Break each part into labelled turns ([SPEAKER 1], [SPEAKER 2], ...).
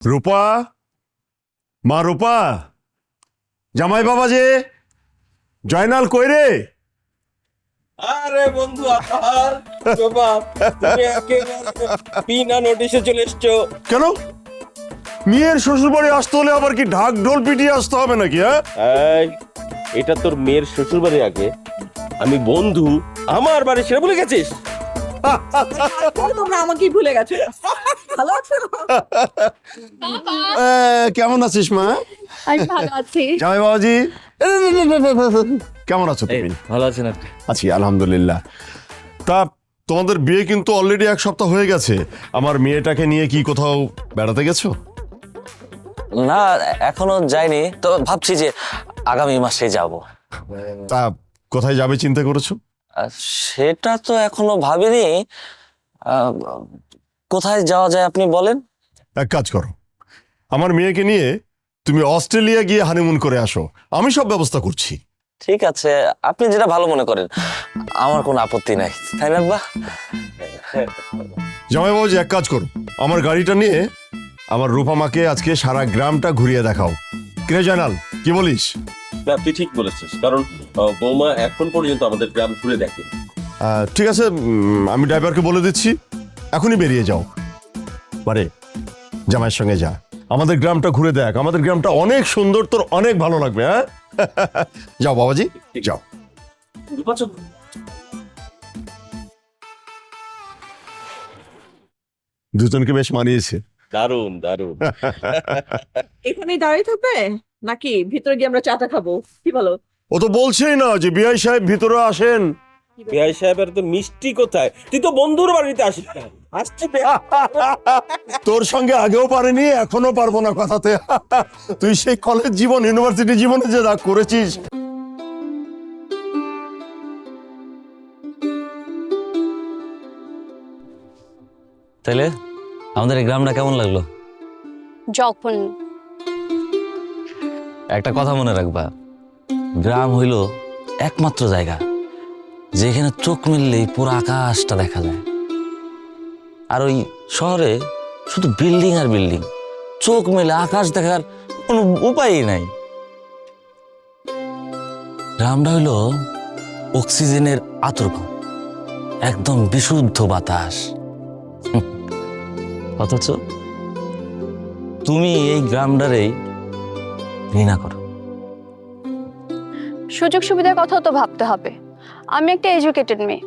[SPEAKER 1] রূপা? মা রূপা? জামাই বাবা যে? জয়নাল কই রে?
[SPEAKER 2] আরে বন্ধু আবার বাবা তুমি একেবারে বিনা নোটিশে চলে এসছো।
[SPEAKER 1] কেন? মেয়ের শ্বশুর বাড়ি আসতে হলে আবার কি ঢাক ঢোল পিটিয়ে আসতে হবে নাকি হ্যাঁ?
[SPEAKER 2] এটা তোর মেয়ের শ্বশুর বাড়ি আগে। আমি বন্ধু আমার বাড়ি সেটা ভুলে গেছিস?
[SPEAKER 3] তোমরা আমাকেই ভুলে গেছো। ভালো আছো?
[SPEAKER 1] কেমন আছিস মা?
[SPEAKER 4] আমি ভালো আছি।
[SPEAKER 1] জামাই বাবাজি? কেমন আছো তুমি?
[SPEAKER 2] ভালো আছেন আপনি
[SPEAKER 1] আছি আলহামদুলিল্লাহ। তা তোমাদের বিয়ে কিন্তু অলরেডি এক সপ্তাহ হয়ে গেছে। আমার মেয়েটাকে নিয়ে কি কোথাও বেড়াতে গেছো?
[SPEAKER 5] না এখনও যাইনি। তবে ভাবছি যে আগামী মাসে যাব।
[SPEAKER 1] তা কোথায় যাবে চিন্তা করেছ?
[SPEAKER 5] সেটা তো এখনও ভাবিনি। আহ, কোথায় যাওয়া যায় আপনি বলেন?
[SPEAKER 1] এক কাজ করো। আমার মেয়েকে নিয়ে তুমি অস্ট্রেলিয়া গিয়ে হানিমুন করে আসো। আমি সব ব্যবস্থা করছি।
[SPEAKER 5] ঠিক আছে আপনি যেটা ভালো মনে করেন আমার কোনো আপত্তি নাই। তাই না বা
[SPEAKER 1] জামাই বাবুজি এক কাজ করো। আমার গাড়িটা নিয়ে আমার রূপামাকে আজকে সারা গ্রামটা ঘুরিয়ে দেখাও। কিরে জানাল কি বলিস?
[SPEAKER 2] না তুই ঠিক বলেছিস কারণ আহ, বৌমা এখন পর্যন্ত আমাদের গ্রাম ঘুরে দেখে
[SPEAKER 1] আহ, ঠিক আছে উম, আমি ড্রাইভারকে বলে দিচ্ছি। এখনই বেরিয়ে যাও। বারে জামাইয়ের সঙ্গে যা। আমাদের গ্রামটা ঘুরে দেখ। আমাদের গ্রামটা অনেক সুন্দর তোর অনেক ভালো লাগবে হ্যাঁ? যাও বাবাজি যাও। দুজনকে বেশ মানিয়েছে।
[SPEAKER 2] দারুণ দারুণ।
[SPEAKER 3] এখানেই দাঁড়িয়ে থাকবে? নাকি ভিতরে গিয়ে আমরা চাটা খাব? কি বলো?
[SPEAKER 1] ও তো বলছেই না যে বিআই সাহেব ভিতরে আসেন।
[SPEAKER 2] বিআই সাহেবের তো মিষ্টি কোথায়? তুই তো বন্ধুর বাড়িতে আসিস না। আসছি
[SPEAKER 1] তোর সঙ্গে আগেও পারিনি এখনও পারব না কথাতে। তুই সেই কলেজ জীবন ইউনিভার্সিটি জীবনে যে রাগ করেছিস।
[SPEAKER 5] তাহলে আমাদের এই গ্রামটা কেমন লাগল?
[SPEAKER 4] যখন
[SPEAKER 5] একটা কথা মনে রাখবা গ্রাম হইল একমাত্র জায়গা। যেখানে চোখ মিললেই পুরো আকাশটা দেখা যায়। আর ওই শহরে শুধু বিল্ডিং আর বিল্ডিং। চোখ মেলে আকাশ দেখার কোনো উপায়ই নাই। গ্রামটা হইল অক্সিজেনের আতর্ক একদম বিশুদ্ধ বাতাস। অথচ তুমি এই গ্রামটারেই ঘৃণা করো।
[SPEAKER 4] সুযোগ সুবিধার কথাও তো ভাবতে হবে। আমি একটা এডুকেটেড মেয়ে।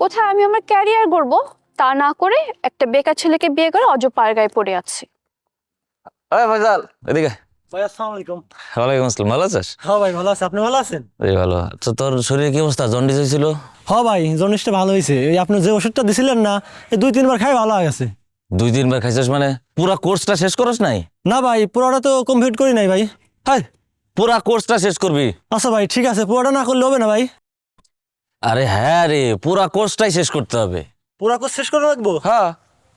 [SPEAKER 4] কোথায় আমি আমার ক্যারিয়ার গড়ব তা না করে একটা বেকার ছেলেকে বিয়ে করে অজ পার গায়ে পড়ে আছি।
[SPEAKER 5] আরে ফয়সাল এদিকে।
[SPEAKER 6] ভাই আসসালামু আলাইকুম।
[SPEAKER 5] ওয়ালাইকুম আসসালাম ভালো আছিস?
[SPEAKER 6] হ্যাঁ ভাই ভালো আছে। আপনি ভালো আছেন?
[SPEAKER 5] এই ভালো। তো তোর শরীরে কি অবস্থা? জন্ডিস হয়েছিল?
[SPEAKER 6] হ্যাঁ ভাই জন্ডিসটা ভালো হয়েছে। এই আপনি যে ওষুধটা দিছিলেন না এই দুই তিনবার খাই ভালো হয়ে গেছে।
[SPEAKER 5] দুই তিনবার খাইছিস মানে? পুরা কোর্সটা শেষ করস নাই?
[SPEAKER 6] না ভাই পুরোটা তো কমপ্লিট করি নাই ভাই।
[SPEAKER 5] হাই। পুরা কোর্সটা শেষ করবি?
[SPEAKER 6] আচ্ছা ভাই ঠিক আছে। পুরোটা না করলে হবে না ভাই।
[SPEAKER 5] আরে হ্যাঁ রে পুরা কোর্সটাই শেষ করতে হবে।
[SPEAKER 6] পুরা কোর্স শেষ করে রাখব?
[SPEAKER 5] হ্যাঁ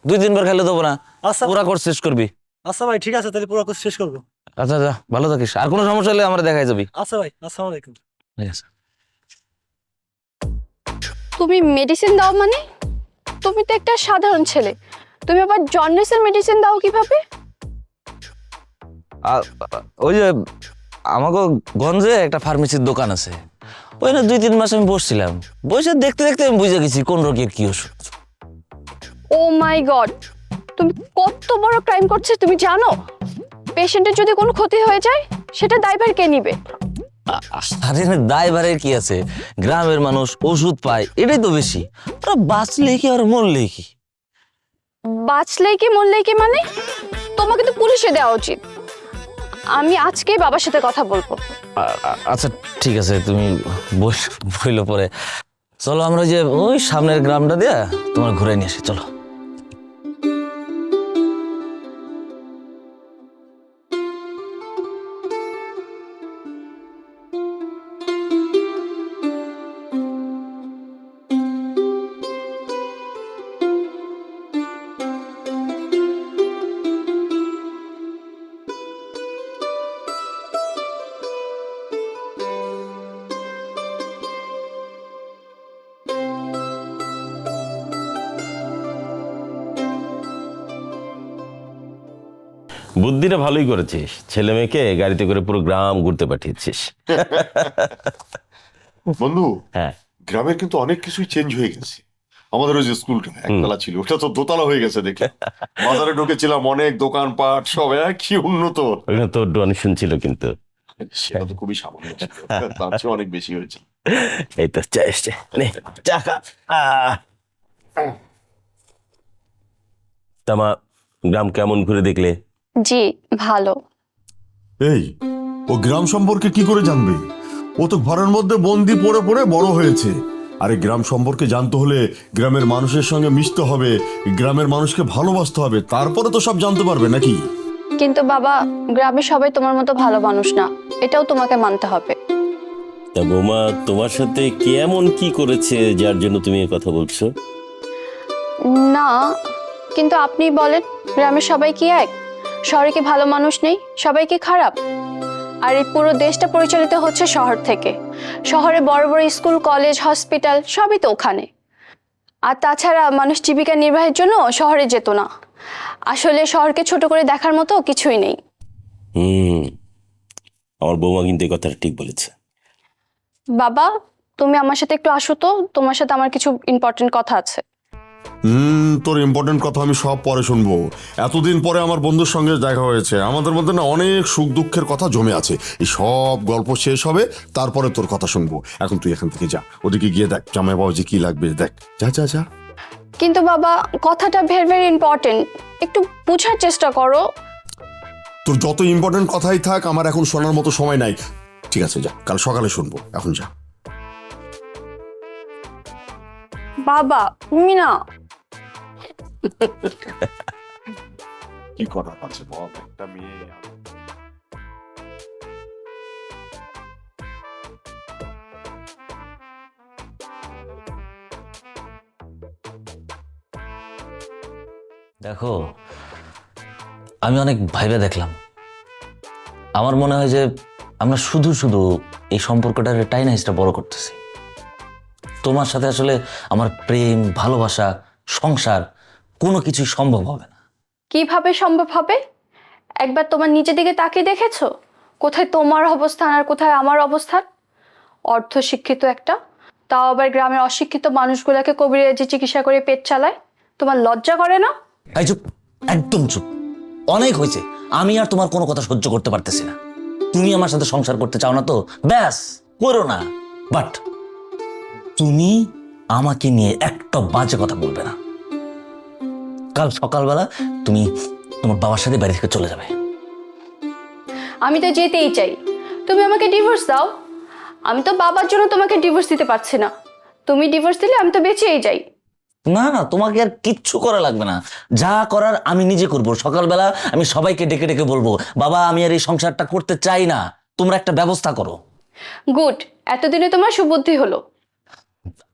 [SPEAKER 5] দুই তিনবার খেলে দেবো না।
[SPEAKER 6] আচ্ছা।
[SPEAKER 5] পুরা কোর্স শেষ করবি।
[SPEAKER 6] আচ্ছা ভাই ঠিক আছে তাহলে পুরা কোর্স শেষ করব।
[SPEAKER 5] আচ্ছা যা ভালো থাকিস। আর কোনো সমস্যা হলে আমরা দেখাই যাবি।
[SPEAKER 6] আচ্ছা ভাই আসসালামু আলাইকুম।
[SPEAKER 5] ঠিক আছে।
[SPEAKER 4] তুমি মেডিসিন দাও মানে? তুমি তো একটা সাধারণ ছেলে। তুমি আবার জন্ডিসের মেডিসিন দাও কীভাবে?
[SPEAKER 5] আর ওই যে আমাকে গঞ্জে একটা ফার্মেসির দোকান আছে। ওইখানে দুই তিন মাস আমি বসছিলাম। বসে দেখতে দেখতে আমি বুঝে গেছি কোন রোগের কি ওষুধ।
[SPEAKER 4] ও মাই গড তুমি কত বড় ক্রাইম করছ তুমি জানো? পেশেন্টের যদি কোনো ক্ষতি হয়ে যায় সেটা দায়ভার কে নিবে?
[SPEAKER 5] আরে না দায়ভারের কি আছে? গ্রামের মানুষ ওষুধ পায় এটাই তো বেশি। ওরা বাঁচলে কি আর মরলে কি?
[SPEAKER 4] বাঁচলেই কি মরলেই কি মানে? তোমাকে তো পুলিশে দেওয়া উচিত। আমি আজকেই বাবার সাথে কথা বলব।
[SPEAKER 5] আচ্ছা ঠিক আছে, তুমি বইল পরে। চলো আমরা যে ওই সামনের গ্রামটা দিয়ে তোমার ঘুরে নিয়ে আসি, চলো।
[SPEAKER 2] বুদ্ধিটা ভালোই করেছিস। ছেলে মেয়েকে গাড়িতে করে পুরো গ্রাম ঘুরতে পাঠিয়েছিস।
[SPEAKER 1] বন্ধু
[SPEAKER 2] হ্যাঁ।
[SPEAKER 1] গ্রামের কিন্তু অনেক কিছুই চেঞ্জ হয়ে গেছে। আমাদের ওই যে স্কুলটা একতলা ছিল ওটা তো দোতলা হয়ে গেছে দেখে। বাজারে ঢুকেছিলাম অনেক দোকানপাট সব একই উন্নত।
[SPEAKER 2] তোর ডোনেশন ছিল কিন্তু।
[SPEAKER 1] সেটা তো খুবই সামান্য তার চেয়ে অনেক বেশি হয়েছে।
[SPEAKER 2] এই তো চা এসছে নে চা খা। তামা গ্রাম কেমন ঘুরে দেখলে?
[SPEAKER 4] জি ভালো।
[SPEAKER 1] এই ও গ্রাম সম্পর্কে কি করে জানবে? ও তো ঘরের মধ্যে বন্দি পড়ে পড়ে বড় হয়েছে। আরে গ্রাম সম্পর্কে জানতে হলে গ্রামের মানুষের সঙ্গে মিশতে হবে গ্রামের মানুষকে ভালোবাসতে হবে তারপরে তো সব জানতে পারবে নাকি?
[SPEAKER 4] কিন্তু বাবা গ্রামে সবাই তোমার মতো ভালো মানুষ না এটাও তোমাকে মানতে হবে।
[SPEAKER 2] তা বৌমা তোমার সাথে কে এমন কি করেছে যার জন্য তুমি এ কথা বলছো?
[SPEAKER 4] না কিন্তু আপনি বলেন গ্রামের সবাই কি এক? শহরে কি ভালো মানুষ নেই? সবাই কি খারাপ? আর এই পুরো দেশটা পরিচালিত হচ্ছে শহর থেকে। শহরে বড় বড় স্কুল কলেজ হসপিটাল সবই তো ওখানে। আর তাছাড়া মানুষ জীবিকা নির্বাহের জন্য শহরে যেত না। আসলে শহরকে ছোট করে দেখার মতো কিছুই নেই।
[SPEAKER 2] হুম আমার বৌমা কিন্তু এই কথাটা ঠিক বলেছে।
[SPEAKER 4] বাবা তুমি আমার সাথে একটু আসো তো। তোমার সাথে আমার কিছু ইম্পর্টেন্ট কথা আছে।
[SPEAKER 1] হুম তোর ইম্পর্টেন্ট কথা আমি সব পরে শুনব। এতদিন পরে আমার বন্ধুর সঙ্গে দেখা হয়েছে। আমাদের মধ্যে না অনেক সুখ দুঃখের কথা জমে আছে। এই সব গল্প শেষ হবে তারপরে তোর কথা শুনব। এখন তুই এখান থেকে যা ওদিকে গিয়ে দেখ জামাই বাবুজি কি লাগবে দেখ। যা যা যা।
[SPEAKER 4] কিন্তু বাবা কথাটা ভেরি ভেরি ইম্পর্টেন্ট একটু বোঝার চেষ্টা করো।
[SPEAKER 1] তোর যত ইম্পর্টেন্ট কথাই থাক আমার এখন শোনার মতো সময় নাই। ঠিক আছে যা কাল সকালে শুনব। এখন যা।
[SPEAKER 4] বাবা তুমি না
[SPEAKER 1] কি করার আছে বল একটা মেয়ে
[SPEAKER 5] দেখো, আমি অনেক ভাইবে দেখলাম। আমার মনে হয় যে আমরা শুধু শুধু এই সম্পর্কটার টাইনাইজটা বড় করতেছি। তোমার সাথে আসলে আমার প্রেম, ভালোবাসা, সংসার কোনো কিছু সম্ভব হবে না।
[SPEAKER 4] কীভাবে সম্ভব হবে? একবার তোমার নিচের দিকে তাকিয়ে দেখেছ? কোথায় তোমার অবস্থান আর কোথায় আমার অবস্থান? অর্ধ শিক্ষিত একটা তাও আবার গ্রামের অশিক্ষিত মানুষগুলোকে কবিরাজি চিকিৎসা করে পেট চালায়? তোমার লজ্জা করে না?
[SPEAKER 5] এই চুপ একদম চুপ। অনেক হয়েছে আমি আর তোমার কোনো কথা সহ্য করতে পারতেছি না। তুমি আমার সাথে সংসার করতে চাও না তো? ব্যাস করো না। বাট তুমি আমাকে নিয়ে একটা বাজে কথা বলবে না। কাল সকালবেলা তুমি তোমার বাবার সাথে বাড়ি থেকে চলে যাবে।
[SPEAKER 4] আমি তো যেতেই চাই। তুমি আমাকে ডিভোর্স দাও। আমি তো বাবার জন্য তোমাকে ডিভোর্স দিতে পারছি না। তুমি ডিভোর্স দিলে আমি তো বেঁচেই যাই।
[SPEAKER 5] না না তোমাকে আর কিচ্ছু করা লাগবে না। যা করার আমি নিজে করব। সকালবেলা আমি সবাইকে ডেকে ডেকে বলব বাবা আমি আর এই সংসারটা করতে চাই না। তোমরা একটা ব্যবস্থা করো।
[SPEAKER 4] গুড এতদিনে তোমার সুবুদ্ধি হলো।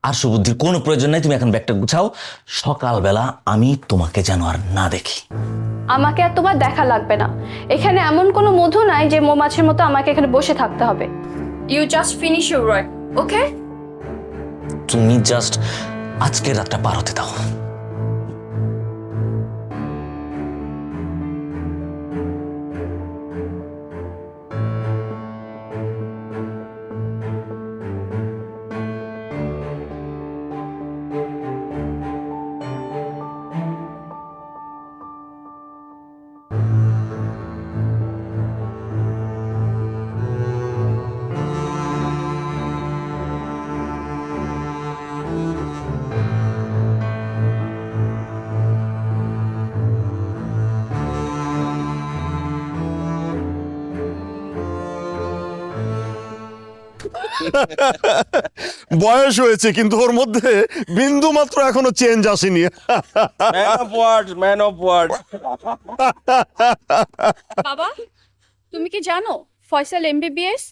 [SPEAKER 5] আর সুবুদ্ধির কোনো প্রয়োজন নাই তুমি এখন ব্যাগটা গুছাও। সকালবেলা আমি তোমাকে যেন আর না দেখি।
[SPEAKER 4] আমাকে আর তোমার দেখা লাগবে না। এখানে এমন কোনো মধু নাই যে মৌমাছির মতো আমাকে এখানে বসে থাকতে হবে। You just finish your work okay
[SPEAKER 5] তুমি জাস্ট আজকে রাতটা পার হতে দাও।
[SPEAKER 1] বয়স হয়েছে কিন্তু ওর মধ্যে বিন্দু মাত্র এখনও চেঞ্জ আসেনি।
[SPEAKER 2] Man of word man of word
[SPEAKER 4] বাবা তুমি কি জানো ফয়সাল এমবিবিএস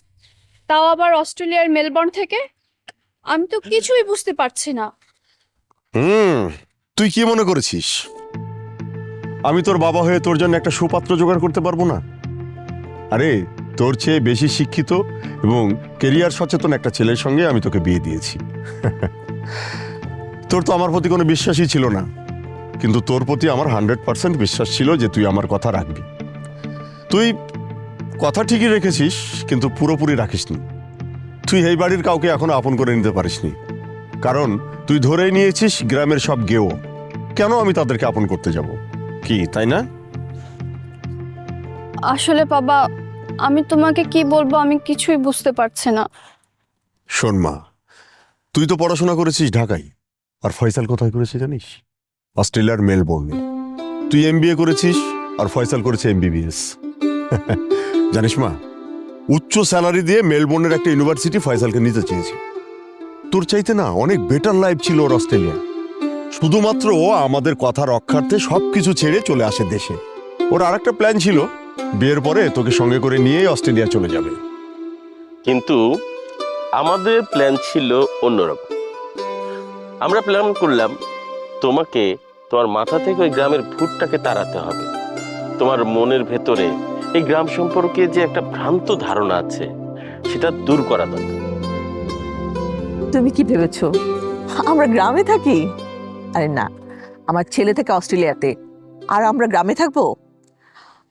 [SPEAKER 4] তাও আবার অস্ট্রেলিয়ার মেলবোর্ন থেকে? আমি তো কিছুই বুঝতে পারছি না।
[SPEAKER 1] হুম তুই কি মনে করেছিস? আমি তোর বাবা হয়ে তোর জন্য একটা সুপাত্র জোগাড় করতে পারব না? আরে তোর চেয়ে বেশি শিক্ষিত এবং কেরিয়ার সচেতন একটা ছেলের সঙ্গে আমি তোকে বিয়ে দিয়েছি। তোর তো আমার প্রতি কোনো বিশ্বাসই ছিল না। কিন্তু তোর প্রতি আমার হান্ড্রেড পার্সেন্ট বিশ্বাস ছিল যে তুই আমার কথা রাখবি। তুই কথা ঠিকই রেখেছিস, কিন্তু পুরোপুরি রাখিসনি। তুই এই বাড়ির কাউকে এখনও আপন করে নিতে পারিসনি। কারণ তুই ধরেই নিয়েছিস গ্রামের সব গেও। কেন আমি তাদেরকে আপন করতে যাব? কি, তাই না?
[SPEAKER 4] আসলে বাবা আমি তোমাকে কি বলব আমি কিছুই বুঝতে পারছি না।
[SPEAKER 1] শোন মা, তুই তো পড়াশোনা করেছিস ঢাকায়। আর ফয়সাল কোথায় করেছে জানিস? অস্ট্রেলিয়ার মেলবোর্নে। তুই এমবিএ করেছিস আর ফয়সাল করেছে এমবিবিএস। জানিস মা, উচ্চ স্যালারি দিয়ে মেলবোর্নের একটা ইউনিভার্সিটি ফয়সালকে নিতে চেয়েছি। তোর চাইতে না অনেক বেটার লাইফ ছিল ওর অস্ট্রেলিয়া শুধুমাত্র ও আমাদের কথা রক্ষার্থে সব কিছু ছেড়ে চলে আসে দেশে। ওর আর একটা প্ল্যান ছিল বিয়ের পরে তোকে সঙ্গে করে নিয়েই অস্ট্রেলিয়া চলে যাবে।
[SPEAKER 2] কিন্তু আমাদের প্ল্যান ছিল অন্যরকম। আমরা প্ল্যান করলাম তোমাকে তোমার মাথা থেকে ওই গ্রামের ভূতটাকে তাড়াতে হবে। তোমার মনের ভেতরে এই গ্রাম সম্পর্কে যে একটা ভ্রান্ত ধারণা আছে সেটা দূর করা দরকার।
[SPEAKER 3] তুমি কি ভেবেছো? আমরা গ্রামে থাকি? আরে না আমার ছেলে থেকে অস্ট্রেলিয়াতে। আর আমরা গ্রামে থাকব?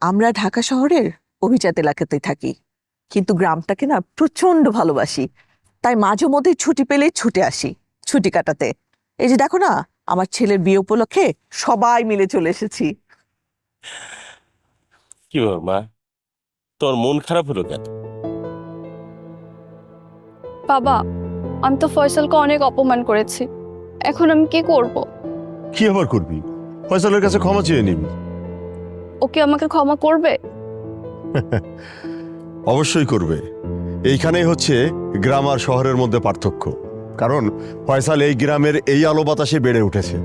[SPEAKER 3] আমরা ঢাকা শহরের অভিজাত এলাকাতে থাকি। কিন্তু গ্রামটাকে না প্রচণ্ড ভালোবাসি। তাই মাঝে মধ্যে ছুটি পেলে ছুটে আসি ছুটি কাটাতে। এই যে দেখো না আমার ছেলের বিয়ে উপলক্ষে সবাই মিলে চলে এসেছি।
[SPEAKER 2] কি মা? তোর মন খারাপ হলো কেন?
[SPEAKER 4] বাবা আমি তো ফয়সালকে অনেক অপমান করেছি। এখন আমি কি করব?
[SPEAKER 1] কি আবার করবি? ফয়সালের কাছে ক্ষমা চেয়ে নিবি।
[SPEAKER 4] ও কি আমাকে ক্ষমা করবে?
[SPEAKER 1] অবশ্যই করবে। এইখানেই হচ্ছে গ্রাম আর শহরের মধ্যে পার্থক্য। কারণ ফয়সাল এই গ্রামের এই আলো বাতাসে বেড়ে উঠেছে।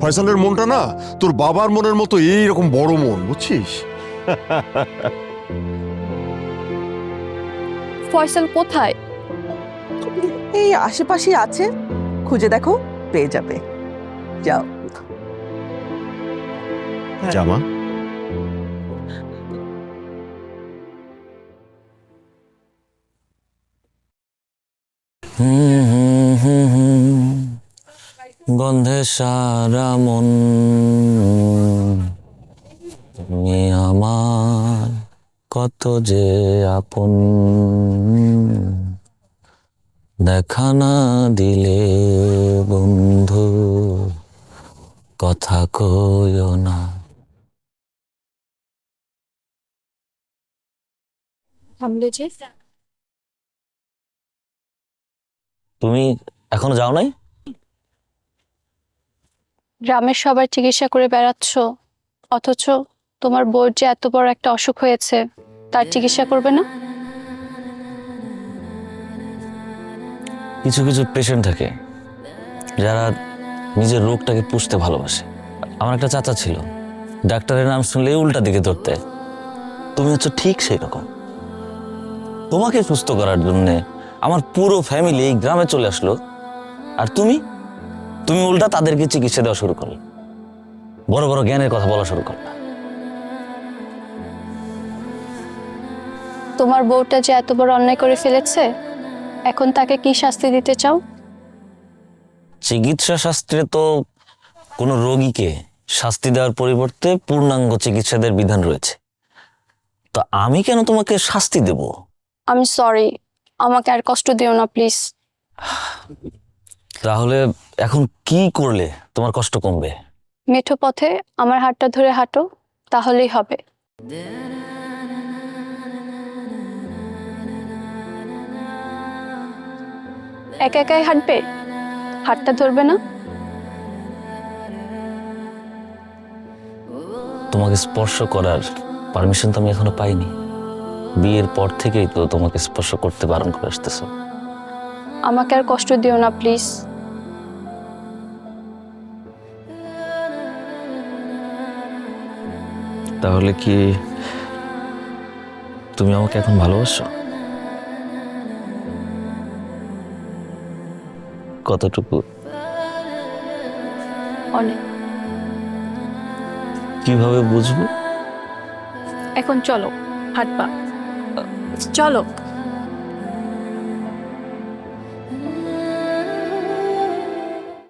[SPEAKER 1] ফয়সালের মনটা না তোর বাবার মনের মতো এই রকম বড় মন বুঝছিস?
[SPEAKER 4] ফয়সাল কোথায়?
[SPEAKER 3] এই আশেপাশে আছে। খুঁজে দেখো পেয়ে যাবে। যাও।
[SPEAKER 1] জামা?
[SPEAKER 5] গন্ধে সারা মন তুমি আমার কত যে আপন। দেখা না দিলে বন্ধু, কথা কইও না। তুমি এখনও যাও নাই?
[SPEAKER 4] গ্রামের সবার চিকিৎসা করে বেড়াচ্ছ অথচ তোমার বউর যে এত বড় একটা অসুখ হয়েছে তার চিকিৎসা করবে না?
[SPEAKER 5] কিছু কিছু পেশেন্ট থাকে যারা নিজের রোগটাকে পুষতে ভালোবাসে। আমার একটা চাচা ছিল ডাক্তারের নাম শুনলেই উল্টা দিকে ধরতে। তুমি হচ্ছে ঠিক সেই রকম তোমাকে সুস্থ করার জন্যে আমার পুরো ফ্যামিলি এই গ্রামে চলে আসলো। আর তুমি? তুমি উল্টা তাদেরকে চিকিৎসা দেওয়া শুরু করলে। বড় বড় জ্ঞানের কথা বলা শুরু করলে।
[SPEAKER 4] তোমার বউটা যে এত বড় অন্যায় করে ফেলেছে এখন তাকে কি শাস্তি দিতে চাও?
[SPEAKER 5] চিকিৎসা শাস্ত্রে তো কোনো রোগীকে শাস্তি দেওয়ার পরিবর্তে পূর্ণাঙ্গ চিকিৎসাদের বিধান রয়েছে। তো আমি কেন তোমাকে শাস্তি দেব?
[SPEAKER 4] আমি সরি আমাকে আর কষ্ট দিও না প্লিজ
[SPEAKER 5] তাহলে এখন কি করলে তোমার কষ্ট কমবে?
[SPEAKER 4] মেঠো পথে আমার হাতটা ধরে হাঁটো তাহলেই হবে। একা একাই হাঁটবে? হাতটা ধরবে না?
[SPEAKER 5] তোমাকে স্পর্শ করার পারমিশন তো আমি এখনও পাইনি। বিয়ের পর থেকেই তো তোমাকে স্পর্শ করতে বারণ করে আসতেছ।
[SPEAKER 4] আমাকে আর কষ্ট দিও না প্লিজ।
[SPEAKER 5] তাহলে কি তুমি আমাকে এখন ভালোবাসো? কতটুকু?
[SPEAKER 4] অনেক।
[SPEAKER 5] কীভাবে বুঝব?
[SPEAKER 4] এখন চলো হাঁটবা। চলো